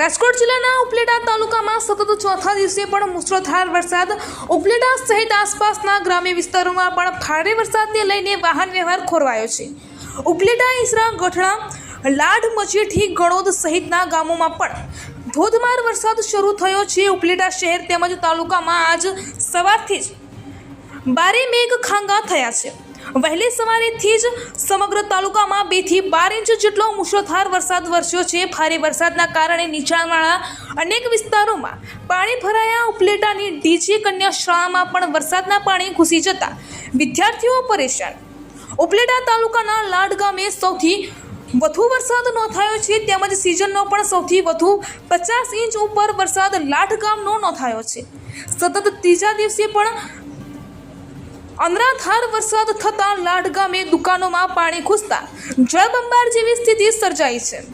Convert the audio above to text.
રાજકોટ જિલ્લાના ઉપલેટા તાલુકામાં સતત ચોથા દિવસે પણ મુશળધાર વરસાદ. ઉપલેટા સહિત આસપાસના ગ્રામ્ય વિસ્તારોમાં પણ ભારે વરસાદને લઈને વાહન વ્યવહાર ખોરવાયો છે. ઉપલેટા, ઈસરા ગઠડા લાડ, મચેઠી, ગણોદ સહિતના ગામોમાં પણ ધોધમાર વરસાદ શરૂ થયો છે. ઉપલેટા શહેર તેમજ તાલુકામાં આજ સવારથી જ બારે મેઘ ખાંગા થયા છે. વહેલી સવારેથી જ સમગ્ર તાલુકામાં બેથી બાર ઇંચ જેટલો મુશળધાર વરસાદ વરસ્યો છે. ભારે વરસાદના કારણે નીચાણવાળા અનેક વિસ્તારોમાં પાણી ભરાયા. ઉપલેટાની ડીજી કન્યા શાળામાં પણ વરસાદના પાણી ઘૂસી જતા વિદ્યાર્થીઓ પરેશાન. ઉપલેટા તાલુકાના લાડ ગામે સૌથી વધુ વરસાદ નોંધાયો છે. તેમજ સિઝનનો પણ સૌથી વધુ પચાસ ઇંચ ઉપર વરસાદ લાઠ ગામનો નોંધાયો છે. સતત ત્રીજા દિવસે પણ અનરાધાર વરસાદ થતાં લાડ ગામે દુકાનોમાં પાણી ઘૂસતા જળબંબાર જેવી સ્થિતિ સર્જાઈ છે.